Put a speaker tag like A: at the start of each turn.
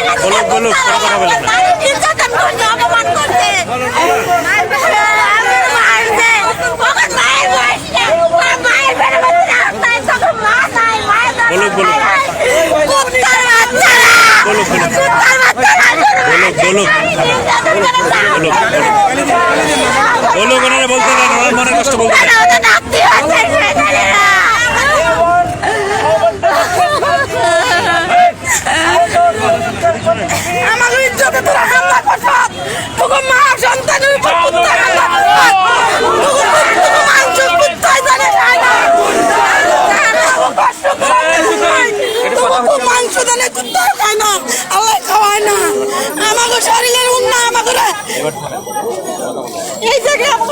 A: বলুক, বলুক, কোনো কথা বলেন না। বলুক, বলুক। বলতে মনে কষ্ট বলতে
B: মাংস কুত্তাই জানে খায় না আল্লাহ খাওয়ায় না আমাকে শরীরের উন্না আমাকে এই জায়গায় আমাকে